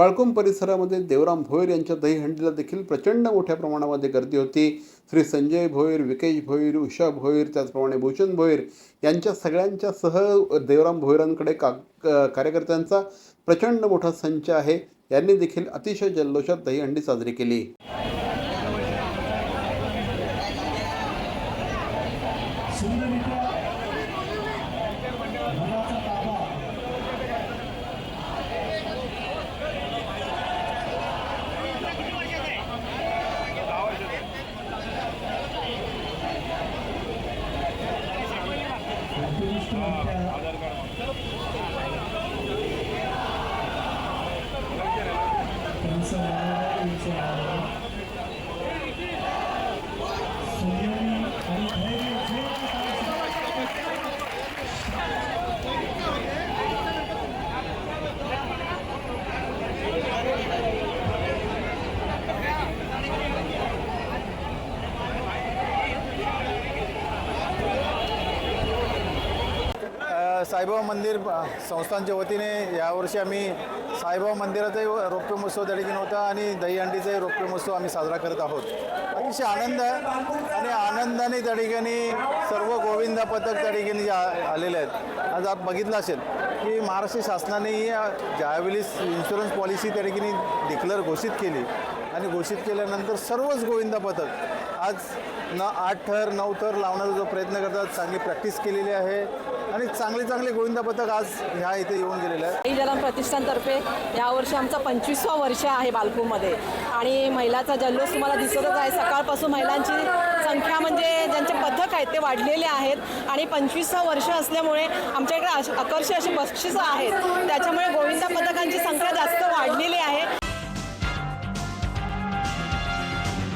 बाळकुंभ परिसरामध्ये देवराम भोयर यांच्या दहीहंडीला देखील प्रचंड मोठ्या प्रमाणामध्ये गर्दी होती. श्री संजय भोईर विकेश भोईर उषा भोईर त्याचप्रमाणे भूषण भोईर यांच्या सगळ्यांच्या सह देवराम भोईरांकडे का कार्यकर्त्यांचा प्रचंड मोठा संच आहे. यांनी देखील अतिशय जल्लोषात दहीहंडी साजरी केली. and साईबाबा मंदिर संस्थांच्या वतीने यावर्षी आम्ही साईबाबा मंदिराचाही रौप्य महोत्सव त्या ठिकाणी होता आणि दहीहंडीचाही रौप्य महोत्सव आम्ही साजरा करत आहोत. अतिशय आनंद आहे आणि आनंदाने त्या ठिकाणी सर्व गोविंदा पथक त्या ठिकाणी जे आ- आलेले आहेत. आज आप बघितलं असेल की महाराष्ट्र शासनानेही ज्यावेळेस ज्यावेळी इन्शुरन्स पॉलिसी त्या ठिकाणी डिक्लेअर घोषित केली आणि घोषित केल्यानंतर सर्वच गोविंदा पथक आज न आठ थर नऊ थर लावण्याचा जो प्रयत्न करतात चांगली प्रॅक्टिस केलेली आहे. आणि चांगले चांगले गोविंदा पथक आज ह्या इथे येऊन गेलेले आहे आई जलम प्रतिष्ठानतर्फे यावर्षी आमचा पंचवीसवा वर्ष आहे बालपूरमध्ये आणि महिलाचा जल्लोष तुम्हाला दिसतच आहे. सकाळपासून महिलांची संख्या म्हणजे ज्यांचे पथक आहेत ते वाढलेले आहेत. आणि पंचवीसवा वर्ष असल्यामुळे आमच्या इकडे अश- आकर्षक अशी बक्षिसं आहेत. त्याच्यामुळे गोविंदा पथकांची संख्या जास्त वाढलेली